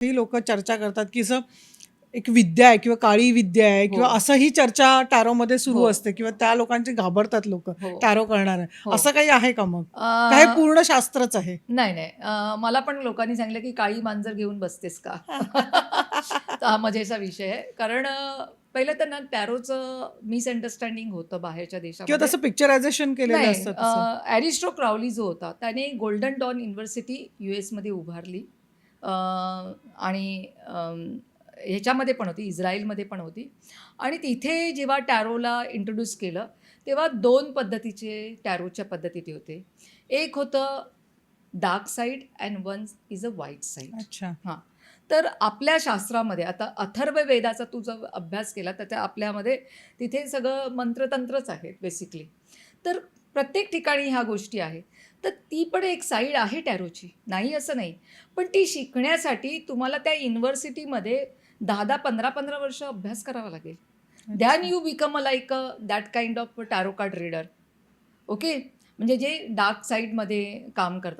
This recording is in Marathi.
ही लोक चर्चा करतात की असं एक विद्या आहे किंवा काळी विद्या आहे किंवा हो. असं ही चर्चा टॅरोमध्ये सुरू हो. असते किंवा त्या लोकांचे घाबरतात लोक हो. टॅरो करणार हो. असं काही आहे का मग काय पूर्ण शास्त्रच आहे नाही नाही मला पण लोकांनी सांगितलं की काळी मांजर घेऊन बसतेस का हा मजेचा विषय आहे कारण पहिलं तर ना टॅरोचं मिसअंडरस्टँडिंग होतं बाहेरच्या किंवा देशामध्ये तसं पिक्चरायझेशन केलेलं नाही असतं तसं. ॲरिस्टो क्राउली जो होता त्याने गोल्डन डॉन युनिव्हर्सिटी यू एसमध्ये उभारली आणि ह्याच्यामध्ये पण होती इस्रायलमध्ये पण होती. आणि तिथे जेव्हा टॅरोला इंट्रोड्यूस केलं तेव्हा दोन पद्धतीचे टॅरोच्या पद्धती होते. एक होतं dark side and one is a white side अच्छा. तर आपल्या शास्त्रामध्ये आता अथर्व वेदाचा तू जर अभ्यास केला तर त्या आपल्यामध्ये तिथे सगळं मंत्रतंत्रच आहेत बेसिकली तर प्रत्येक ठिकाणी ह्या गोष्टी आहेत. तर ती पण एक साईड आहे टॅरोची. नाही असं नाही. पण ती शिकण्यासाठी तुम्हाला त्या युनिव्हर्सिटीमध्ये दहा दहा पंधरा पंधरा वर्ष अभ्यास करावा लागेल. Then you become a like a that kind of tarot card reader okay म्हणजे जे डार्क साईडमध्ये काम करतात.